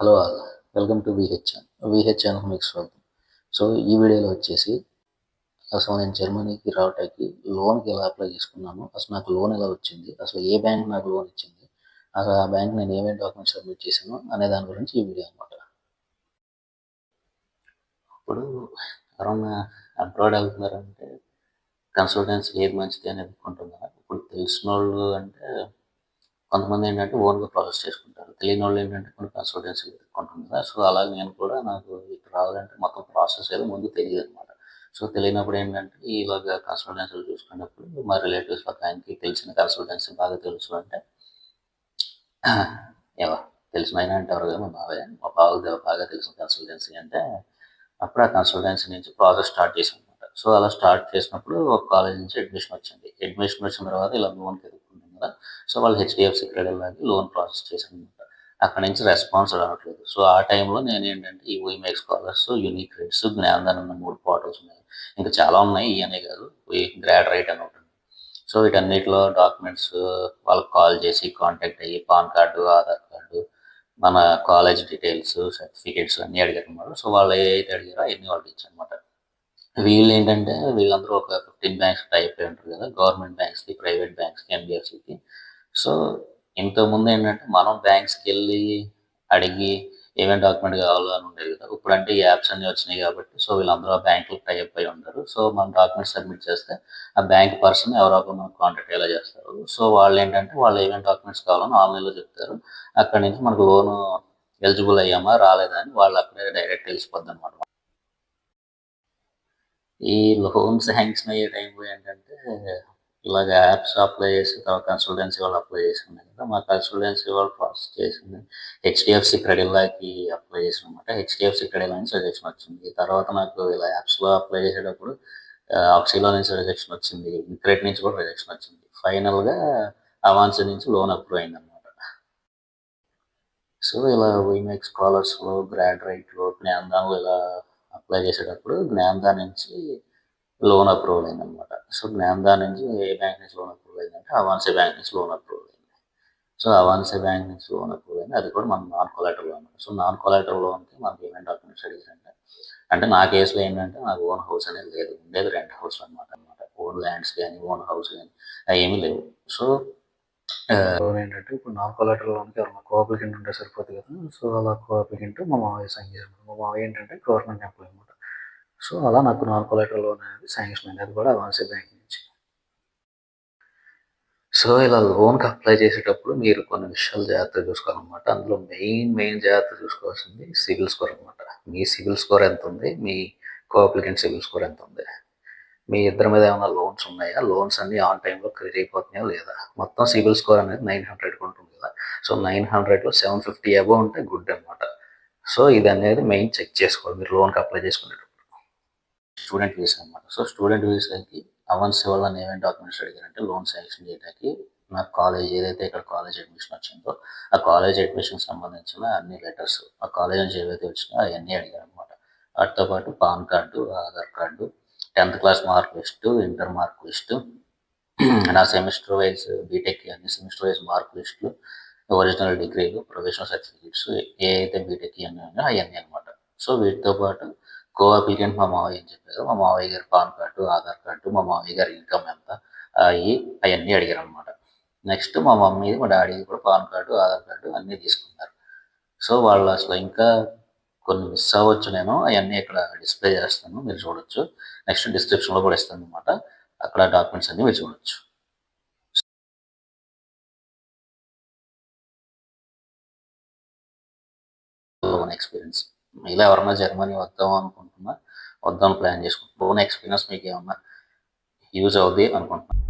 Hello all welcome to VHN VHN మీకు స్వాగతం. So ఈ వీడియోలో వచ్చేసి అసలు నేను జర్మనీకి రావడానికి లోన్కి ఎలా అప్లై చేసుకున్నాను అసలు నాకు లోన్ ఎలా వచ్చింది అసలు ఏ బ్యాంక్ నాకు లోన్ ఇచ్చింది అసలు ఆ బ్యాంక్ నేను ఏమేమి డాక్యుమెంట్స్ సబ్మిట్ చేశాను అనే దాని గురించి ఈ వీడియో అనమాట ఇప్పుడు ఎవరన్నా అబ్రాడ్ వెళ్తున్నారంటే కన్సల్టెన్సీ ఏది మంచిది అని అనుకుంటున్నారు. ఇప్పుడు తెలిసిన వాళ్ళు అంటే కొంతమంది ఏంటంటే ఓన్గా ప్రాసెస్ చేసుకుంటారు. తెలియని వాళ్ళు ఏంటంటే కొన్ని కన్సల్టెన్సీ పెట్టుకుంటుంది కదా. సో అలాగే నేను కూడా నాకు ఇక్కడ రావాలంటే మొత్తం ప్రాసెస్ ఏదో ముందు తెలియదు అనమాట సో తెలియనప్పుడు ఏంటంటే ఇలాగ కన్సల్టెన్సీలు చూసుకున్నప్పుడు మా రిలేటివ్స్ ఒక ఆయనకి తెలిసిన కన్సల్టెన్సీ బాగా తెలుసు అంటే ఏవా తెలిసిన ఆయన అంటే ఎవరు మా బాబాయ్ మా బావకు బాగా తెలిసిన కన్సల్టెన్సీ అంటే అప్పుడు ఆ కన్సల్టెన్సీ నుంచి ప్రాసెస్ స్టార్ట్ చేసాం అనమాట సో అలా స్టార్ట్ చేసినప్పుడు ఒక కాలేజ్ నుంచి అడ్మిషన్ వచ్చింది. అడ్మిషన్ వచ్చిన తర్వాత ఇలా లోన్కి ఎదుర్కొంటాం కదా. సో వాళ్ళు హెచ్డిఎఫ్సి క్రెడిట్ లాగి లోన్ ప్రాసెస్ చేశాను అనమాట అక్కడ నుంచి రెస్పాన్స్ రావట్లేదు. సో ఆ టైంలో నేను ఏంటంటే ఈ WeMakeScholars unique rates Gyandhan అన్న మూడు పోర్టల్స్ ఉన్నాయి. ఇంకా చాలా ఉన్నాయి ఇవన్నీ కాదు గ్రాడ్ రైట్ అని ఉంటుంది సో వీటన్నిటిలో డాక్యుమెంట్స్ వాళ్ళకి కాల్ చేసి కాంటాక్ట్ అయ్యి పాన్ కార్డు ఆధార్ కార్డు మన కాలేజ్ డీటెయిల్స్ సర్టిఫికేట్స్ అన్నీ అడిగారు అన్నమాట సో వాళ్ళు ఏదైతే అడిగారో అవన్నీ వాళ్ళకి ఇచ్చారనమాట వీళ్ళు ఏంటంటే వీళ్ళందరూ ఒక ఫిఫ్టీన్ బ్యాంక్స్ టైప్ అయి ఉంటారు కదా గవర్నమెంట్ బ్యాంక్స్కి ప్రైవేట్ బ్యాంక్స్కి ఎన్బిఎఫ్సికి సో ఇంతకుముందు ఏంటంటే మనం బ్యాంక్స్కి వెళ్ళి అడిగి ఏమేమి డాక్యుమెంట్ కావాలో అని ఉండేది కదా. ఇప్పుడు అంటే ఈ యాప్స్ అన్నీ వచ్చినాయి కాబట్టి సో వీళ్ళందరూ ఆ బ్యాంకులకు టైప్ అయి ఉంటారు సో మనం డాక్యుమెంట్స్ సబ్మిట్ చేస్తే ఆ బ్యాంక్ పర్సన్ ఎవరో మనకు కాంటాక్ట్ ఎలా చేస్తారు. సో వాళ్ళు ఏంటంటే వాళ్ళు ఏమేమి డాక్యుమెంట్స్ కావాలని ఆన్లైన్లో చెప్తారు. అక్కడి నుంచి మనకు లోన్ ఎలిజిబుల్ అయ్యామా రాలేదా అని వాళ్ళు అక్కడే డైరెక్ట్ తెలిసిపోద్ది అనమాట ఈ లోన్ శాంక్షన్ అయ్యే టైంలో ఏంటంటే ఇలాగ యాప్స్ అప్లై చేసి తర్వాత కన్సల్టెన్సీ వాళ్ళు అప్లై చేసింది కదా మా కన్సల్టెన్సీ వాళ్ళు ప్రాసెస్ చేసింది హెచ్డిఎఫ్సి క్రెడిల్లాకి అప్లై చేసిన అనమాట హెచ్డిఎఫ్సి క్రెడిల్ నుంచి సజెషన్ వచ్చింది. తర్వాత నాకు ఇలా యాప్స్లో అప్లై చేసేటప్పుడు ఆక్సీలో నుంచి రిజెక్షన్ వచ్చింది. క్రెడిట్ నుంచి కూడా రిజెక్షన్ వచ్చింది. ఫైనల్గా అవాన్స్ నుంచి లోన్ అప్రూవ్ అయింది అనమాట సో ఇలా వీమెక్ స్కాలర్స్లో గ్రాడ్ రైట్లో జ్ఞానదాన్లో ఇలా అప్లై చేసేటప్పుడు జ్ఞానదాన్ నుంచి లోన్ అప్రూవల్ అయింది అనమాట సో జ్ఞానదా నుంచి ఏ బ్యాంక్ నుంచి లోన్ అప్రూవ్ అయిందంటే అవాన్సే బ్యాంక్ నుంచి లోన్ అప్రూవ్ అయింది. సో అవాన్సే బ్యాంక్ నుంచి లోన్ అప్రూవ్ అయింది. అది కూడా మన non collateral loan so non collateral లోన్కి మన పేమెంట్ డాక్యుమెంట్స్ అడిగారంటే అంటే నా కేసులో ఏంటంటే నాకు ఓన్ హౌస్ అనేది లేదు. ఉండేది రెంట్ హౌస్ అనమాట అనమాట ఓన్ ల్యాండ్స్ కానీ ఓన్ హౌస్ కానీ ఏమీ లేవు. సో లోన్ ఏంటంటే ఇప్పుడు నాన్ కొలాటర్ లోన్కి ఎవరైనా కోఅప్లికెంట్ ఉంటే సరిపోతుంది కదా. సో అలా కోఅప్లికెంట్ మా మావయ్య సైన్ చేశారు. మా మావయ్య ఏంటంటే గవర్నమెంట్ ఎంప్లాయీ సో అలా నాకు నాన్ కొలాటర్ లోన్ అనేది శాంక్షన్ అనేది కూడా అవాన్సీ బ్యాంక్ నుంచి. సో ఇలా లోన్కి అప్లై చేసేటప్పుడు మీరు కొన్ని విషయాలు జాగ్రత్తగా చూసుకోవాలన్నమాట. అందులో మెయిన్ మెయిన్ జాగ్రత్త చూసుకోవాల్సింది సివిల్ స్కోర్ అనమాట మీ సివిల్ స్కోర్ ఎంత ఉంది? మీ కోఅప్లికెంట్ సివిల్ స్కోర్ ఎంత ఉంది? మీ ఇద్దరి మీద ఏమైనా లోన్స్ ఉన్నాయా? లోన్స్ అన్ని ఆన్ టైంలో క్రెడిట్ అయిపోతున్నాయా లేదా? మొత్తం సివిల్ స్కోర్ అనేది నైన్ హండ్రెడ్ ఉంటుంది కదా. సో నైన్ హండ్రెడ్లో సెవెన్ ఫిఫ్టీ అబో ఉంటే గుడ్ అనమాట సో ఇది అనేది మెయిన్ చెక్ చేసుకోవాలి. మీరు లోన్కి అప్లై చేసుకునేటప్పుడు. స్టూడెంట్ వీసా అనమాట సో స్టూడెంట్ వీసాకి అవన్స్ వల్ల ఏమేమి డాక్యుమెంట్స్ అడిగారంటే లోన్ శాంక్షన్ చేయడానికి నాకు కాలేజ్ ఏదైతే ఇక్కడ కాలేజ్ అడ్మిషన్ వచ్చిందో ఆ కాలేజ్ అడ్మిషన్ సంబంధించిన అన్ని లెటర్స్ ఆ కాలేజ్ నుంచి ఏవైతే వచ్చినాయో అవన్నీ అడిగారు అనమాట వాటితో పాటు PAN card Aadhaar card tenth class mark list inter mark list నా సెమిస్టర్ వైజ్ బీటెక్ అన్ని సెమిస్టర్ వైజ్ మార్క్ లిస్టులు ఒరిజినల్ డిగ్రీలు ప్రొఫెషనల్ సర్టిఫికేట్స్ ఏ అయితే బీటెక్ అన్నీ ఉన్నాయో అవన్నీ అనమాట సో వీటితో పాటు కో అప్లికెంట్ మా మావయ్య అని చెప్పారు? మా మావయ్య గారి పాన్ కార్డు ఆధార్ కార్డు మా మావయ్య గారి ఇన్కమ్ ఎంత? అవి అవన్నీ అడిగారు అనమాట నెక్స్ట్ మా మమ్మీ మా డాడీ కూడా పాన్ కార్డు ఆధార్ కార్డు అన్నీ తీసుకున్నారు. సో వాళ్ళు అసలు ఇంకా కొన్ని మిస్ అవ్వచ్చు నేను. అవన్నీ ఇక్కడ డిస్ప్లే చేస్తాను మీరు చూడొచ్చు. నెక్స్ట్ డిస్క్రిప్షన్లో కూడా ఇస్తాను అనమాట అక్కడ డాక్యుమెంట్స్ అన్నీ మీరు చూడొచ్చు. ఎక్స్పీరియన్స్. ఇలా ఎవరన్నా జర్మనీ వద్దాం అనుకుంటున్నా వద్దాం ప్లాన్ చేసుకుంటున్నా. ఓన్ ఎక్స్పీరియన్స్ మీకు ఏమన్నా యూజ్ అవుద్ది అనుకుంటున్నాను